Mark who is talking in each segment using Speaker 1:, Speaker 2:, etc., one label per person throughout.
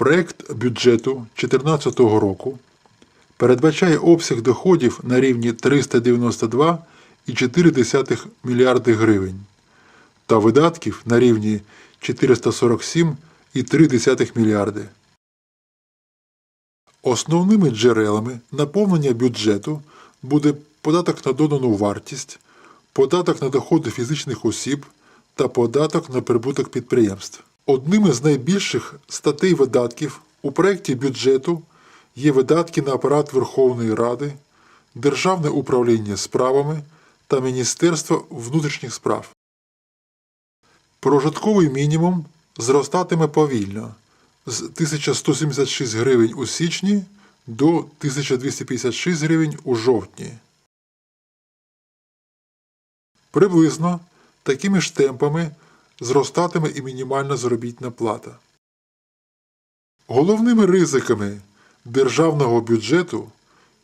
Speaker 1: Проект бюджету 2014 року передбачає обсяг доходів на рівні 392,4 мільярди гривень та видатків на рівні 447,3 мільярди. Основними джерелами наповнення бюджету буде податок на додану вартість, податок на доходи фізичних осіб та податок на прибуток підприємств. Одним із найбільших статей видатків у проєкті бюджету є видатки на апарат Верховної Ради, Державне управління справами та Міністерство внутрішніх справ. Прожитковий мінімум зростатиме повільно з 1176 гривень у січні до 1256 гривень у жовтні. Приблизно такими ж темпами зростатиме і мінімальна заробітна плата. Головними ризиками державного бюджету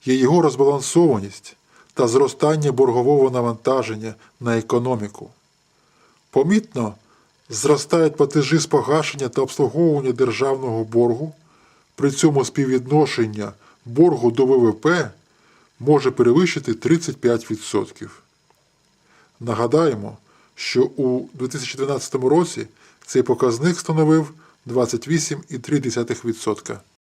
Speaker 1: є його розбалансованість та зростання боргового навантаження на економіку. Помітно зростають платежі з погашення та обслуговування державного боргу, при цьому співвідношення боргу до ВВП може перевищити 35%. Нагадаємо, що у 2012 році цей показник становив 28,3%.